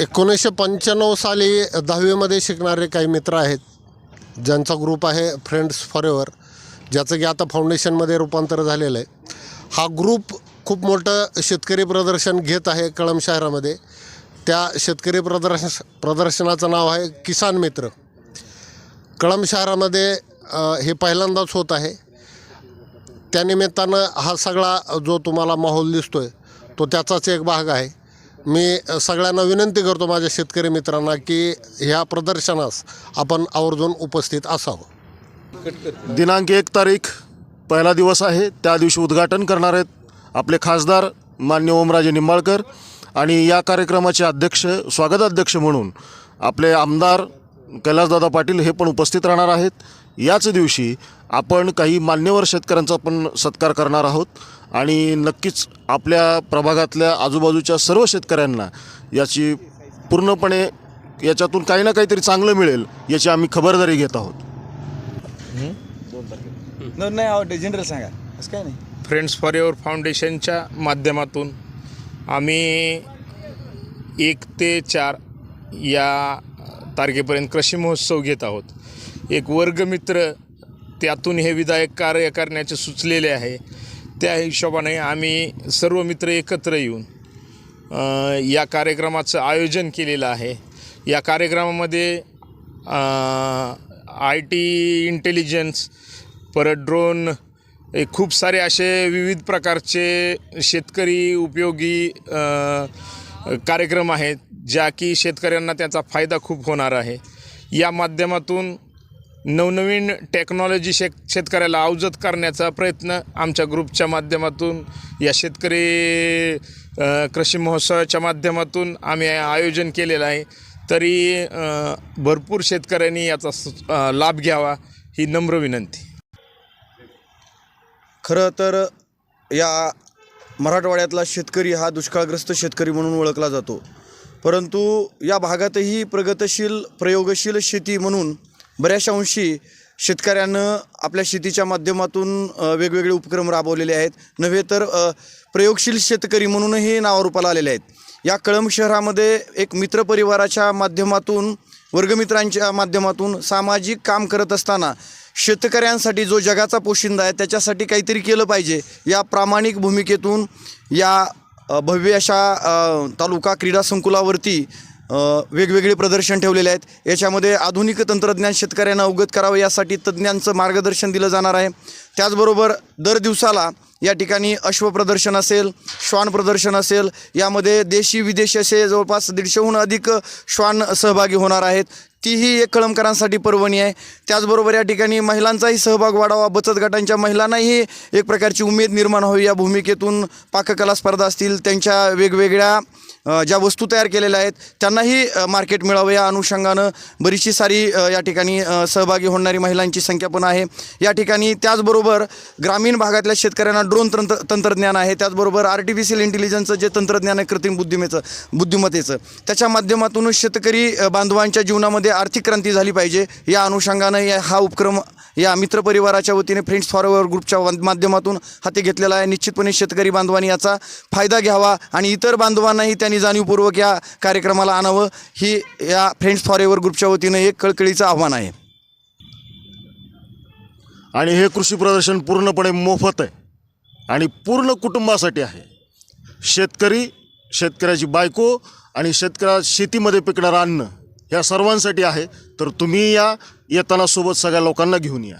एकोणीसशे पंच्याण्णव साली दहावीमध्ये शिकणारे काही मित्र आहेत ज्यांचा ग्रुप आहे फ्रेंड्स फॉरेवर ज्याचं की आता फाउंडेशनमध्ये रूपांतर झालेलं आहे. हा ग्रुप खूप मोठं शेतकरी प्रदर्शन घेत आहे कळंब शहरामध्ये. त्या शेतकरी प्रदर्श प्रदर्शनाचं नाव आहे किसान मित्र. कळंब शहरामध्ये हे पहिल्यांदाच होत आहे. त्यानिमित्तानं हा सगळा जो तुम्हाला माहोल दिसतो आहे तो त्याचाच एक भाग आहे. मी सगळ्यांना विनंती करतो माझ्या शेतकरी मित्रांना की ह्या प्रदर्शनास आपण आवर्जून उपस्थित असावं. दिनांक एक तारीख पहिला दिवस आहे. त्या दिवशी उद्घाटन करणार आहेत आपले खासदार मान्य ओमराजे निंबाळकर आणि या कार्यक्रमाचे अध्यक्ष स्वागताध्यक्ष म्हणून आपले आमदार कैलासदादा पाटील हे पण उपस्थित राहणार आहेत. याच दिवशी आपण काही मान्यवर शेतकऱ्यांचा पण सत्कार करणार आहोत. आणि नक्कीच आपल्या प्रभागातल्या आजूबाजूच्या सर्व शेतकऱ्यांना याची पूर्णपणे याच्यातून काही ना काहीतरी चांगलं मिळेल याची आम्ही खबरदारी घेत आहोत. नाही आवडते जनरल सांगा. असं काय नाही. फ्रेंड्स फॉर एव्हर फाउंडेशनच्या माध्यमातून आम्ही एक ते चार या तारखेपर्यंत कृषी महोत्सव घेत आहोत. एक वर्गमित्र त्यातून हे विधायक कार्य करण्याचे सुचलेले आहे. त्या हिशोबाने आम्ही सर्व मित्र एकत्र येऊन या कार्यक्रमाचं आयोजन केलेलं आहे. या कार्यक्रमामध्ये आय टी इंटेलिजन्स परत ड्रोन हे खूप सारे असे विविध प्रकारचे शेतकरी उपयोगी कार्यक्रम आहेत ज्या की शेतकऱ्यांना त्याचा फायदा खूप होणार आहे. या माध्यमातून नवनवीन टेक्नॉलॉजी शेत शेतकऱ्याला अवजत करण्याचा प्रयत्न आमच्या ग्रुपच्या माध्यमातून या शेतकरी कृषी महोत्सवाच्या माध्यमातून आम्ही आयोजन केलेलं आहे. तरी भरपूर शेतकऱ्यांनी याचा लाभ घ्यावा ही नम्र विनंती. खरं तर या मराठवाड्यातला शेतकरी हा दुष्काळग्रस्त शेतकरी म्हणून ओळखला जातो. परंतु या भागातही प्रगतशील प्रयोगशील शेती म्हणून बऱ्याचशा अंशी शेतकऱ्यानं आपल्या शेतीच्या माध्यमातून वेगवेगळे उपक्रम राबवलेले आहेत. नव्हे तर प्रयोगशील शेतकरी म्हणूनही नावारूपाला आलेले आहेत. या कळंब शहरामध्ये एक मित्रपरिवाराच्या माध्यमातून वर्गमित्रांच्या माध्यमातून सामाजिक काम करत असताना शेतकऱ्यांसाठी जो जगाचा पोशिंदा आहे त्याच्यासाठी काहीतरी केलं पाहिजे. या प्रामाणिक भूमिकेतून या भव्य अशा तालुका क्रीडा संकुलावरती वेगवेगळे प्रदर्शन ठेवलेले आहेत. याच्यामध्ये आधुनिक तंत्रज्ञान शेतकऱ्यांना अवगत करावं यासाठी तज्ज्ञांचं मार्गदर्शन दिलं जाणार आहे. त्याचबरोबर दर दिवसाला या ठिकाणी अश्व प्रदर्शन असेल श्वान प्रदर्शन असेल यामध्ये देशी विदेशी असे जवळपास दीडशेहून अधिक श्वान सहभागी होणार आहेत. तीही एक कळमकरांसाठी पर्वणी आहे. त्याचबरोबर या ठिकाणी महिलांचाही सहभाग वाढावा बचत गटांच्या महिलांनाही एक प्रकारची उमेद निर्माण व्हावी. या भूमिकेतून पाककला स्पर्धा असतील त्यांच्या वेगवेगळ्या ज्या वस्तू तयार केलेल्या आहेत त्यांनाही मार्केट मिळावं. या अनुषंगानं बरीचशी सारी या ठिकाणी सहभागी होणारी महिलांची संख्या पण आहे. या ठिकाणी त्याचबरोबर ग्रामीण भागातल्या शेतकऱ्यांना ड्रोन तंत्र तंत्रज्ञान आहे. त्याचबरोबर आर्टिफिशियल इंटेलिजन्सचं जे तंत्रज्ञान आहे कृत्रिम बुद्धिमेचं बुद्धिमत्तेचं त्याच्या माध्यमातून शेतकरी बांधवांच्या जीवनामध्ये आर्थिक क्रांती झाली पाहिजे. या अनुषंगानं या हा उपक्रम या मित्रपरिवाराच्या वतीने फ्रेंड्स फॉरवर ग्रुपच्या माध्यमातून हाती घेतलेला आहे. निश्चितपणे शेतकरी बांधवांनी याचा फायदा घ्यावा आणि इतर बांधवांनाही त्यांनी जाणीवपूर्वक या कार्यक्रमाला आणावं. ही या फ्रेंड्स फॉरेवर ग्रुपच्या वतीनं एक कळकळीचं आव्हान आहे. आणि हे कृषी प्रदर्शन पूर्णपणे मोफत आहे आणि पूर्ण कुटुंबासाठी आहे. शेतकरी शेतकऱ्याची बायको आणि शेतकऱ्या शेतीमध्ये पिकणारं अन्न या सर्वांसाठी आहे. तर तुम्ही या येताना सोबत सगळ्या लोकांना घेऊन या.